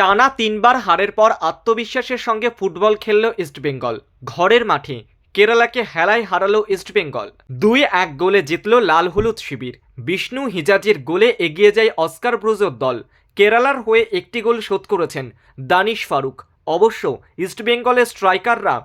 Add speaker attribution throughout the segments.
Speaker 1: টানা তিনবার হারের পর আত্মবিশ্বাসের সঙ্গে ফুটবল খেলল ইস্টবেঙ্গল ঘরের মাঠে, কেরালাকে হেলায় হারালো ইস্টবেঙ্গল দুই এক গোলে জিতল লাল হলুদ শিবির। বিষ্ণু হিজাজির গোলে এগিয়ে যায় অস্কার ব্রুজোর দল। কেরালার হয়ে একটি গোল শোধ করেছেন দানিশ ফারুক। অবশ্য ইস্টবেঙ্গলের স্ট্রাইকাররা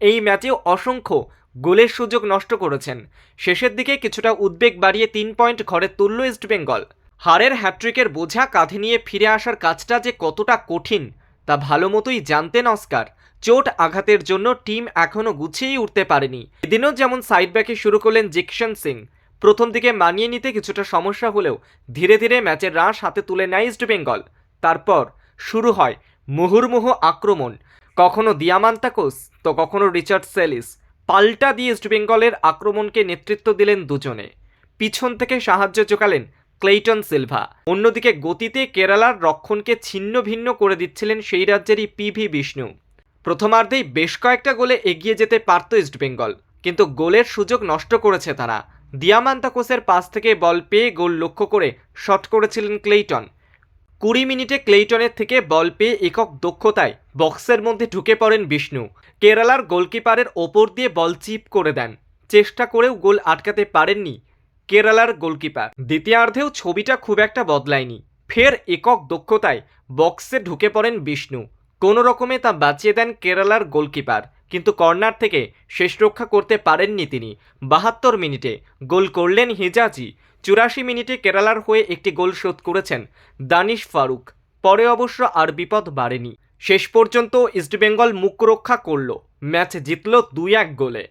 Speaker 1: এই ম্যাচে অসংখ্য গোলের সুযোগ নষ্ট করেছেন। শেষের দিকে কিছুটা উদ্বেগ বাড়িয়ে তিন পয়েন্ট ঘরে তুলল ইস্টবেঙ্গল হারের হ্যাট্রিকের বোঝা কাঁধে নিয়ে ফিরে আসার কাজটা যে কতটা কঠিন, তা ভালো মতোই জানতেন অস্কার। চোট আঘাতের জন্য টিম এখনও গুছিয়েই উঠতে পারেনি। এদিনও যেমন সাইড ব্যাকে শুরু করলেন জিকশন সিং। প্রথম দিকে মানিয়ে নিতে কিছুটা সমস্যা হলেও ধীরে ধীরে ম্যাচের রাশ হাতে তুলে নেয় ইস্টবেঙ্গল তারপর শুরু হয় মুহুর্মুহু আক্রমণ। কখনো দিয়ামান্তাকোস, তো কখনো রিচার্ড সেলিস। পাল্টা দিয়ে ইস্টবেঙ্গলের আক্রমণকে নেতৃত্ব দিলেন দুজনে। পিছন থেকে সাহায্য জোগালেন ক্লেইটন সিলভা। অন্যদিকে গতিতে কেরালার রক্ষণকে ছিন্ন ভিন্ন করে দিচ্ছিলেন সেই রাজ্যেরই পিভি বিষ্ণু। প্রথমার্ধেই বেশ কয়েকটা গোলে এগিয়ে যেতে পারত ইস্টবেঙ্গল কিন্তু গোলের সুযোগ নষ্ট করেছে তারা। দিয়ামান্তাকোসের পাস থেকে বল পেয়ে গোল লক্ষ্য করে শট করেছিলেন ক্লেইটন। কুড়ি মিনিটে ক্লেইটনের থেকে বল পেয়ে একক দক্ষতায় বক্সের মধ্যে ঢুকে পড়েন বিষ্ণু। কেরালার গোলকিপারের ওপর দিয়ে বল চিপ করে দেন। চেষ্টা করেও গোল আটকাতে পারেননি কেরালার গোলকিপার। দ্বিতীয়ার্ধেও ছবিটা খুব একটা বদলায়নি। ফের একক দক্ষতায় বক্সে ঢুকে পড়েন বিষ্ণু। কোনো রকমে তা বাঁচিয়ে দেন কেরালার গোলকিপার, কিন্তু কর্নার থেকে শেষ রক্ষা করতে পারেননি তিনি। বাহাত্তর মিনিটে গোল করলেন হিজাজি। চুরাশি মিনিটে কেরালার হয়ে একটি গোল শোধ করেছেন দানিশ ফারুক। পরে অবশ্য আর বিপদ বাড়েনি। শেষ পর্যন্ত ইস্টবেঙ্গল মুখ রক্ষা করল। ম্যাচ জিতল দুই এক গোলে।